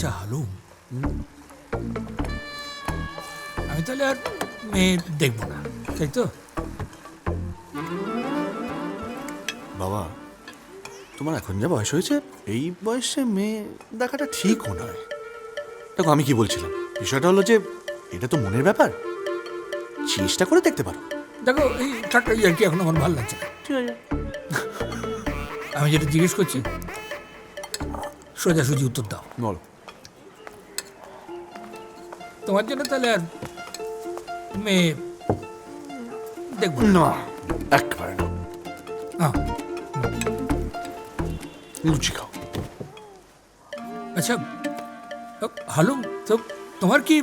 আচ্ছা হ্যালো। আমি তাহলে আর মেয়ে দেখব না তাই তো? বাবা তোমার এখন যা বয়স হয়েছে এই বয়সে মেয়ে দেখাটা ঠিকও নয়। দেখো আমি কি বলছিলাম? বিষয়টা হলো যে এটা তো মনের ব্যাপার। চেষ্টা করে দেখতে পারো। দেখো এই ঠাট্টা আর কি এখন আমার ভালো লাগছে না। ঠিক আছে। আমি যেটা জিজ্ঞেস করছি সোজাসুজি উত্তর দাও। বলো। তোমার জন্য তাহলে আর মেয়ে দেখব না। না একবারে না। লুচি খাও। আচ্ছা হ্যালো তো তোমার কি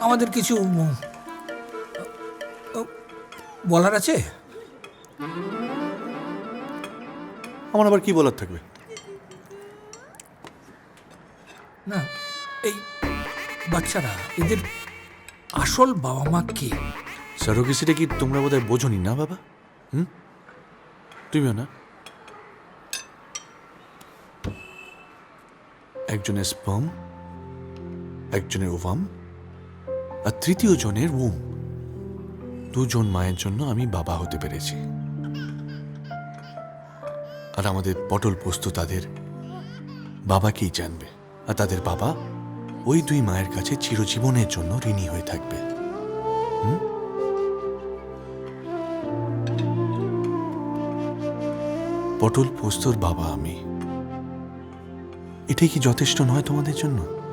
আমাদের কিছু উম, আহ, বলার আছে? আমার আবার কি বলার থাকবে? না এই বাচ্চারা, এদের আসল বাবা মা কে সারোগেসিটা কি তোমরা বোধহয় বোঝনি না, বাবা? হুম? তুমিও না? একজনের স্পাম একজনের ওভাম আর তৃতীয় জনের উম দুজন মায়ের জন্য আমি বাবা হতে পেরেছি। আর আমাদের পটল পোস্ত তাদের বাবাকেই জানবে, আর তাদের বাবা ওই দুই মায়ের কাছে চিরজীবনের জন্য ঋণী হয়ে থাকবে। পটল পোস্তর বাবা আমি। এটাই কি যথেষ্ট নয় তোমাদের জন্য?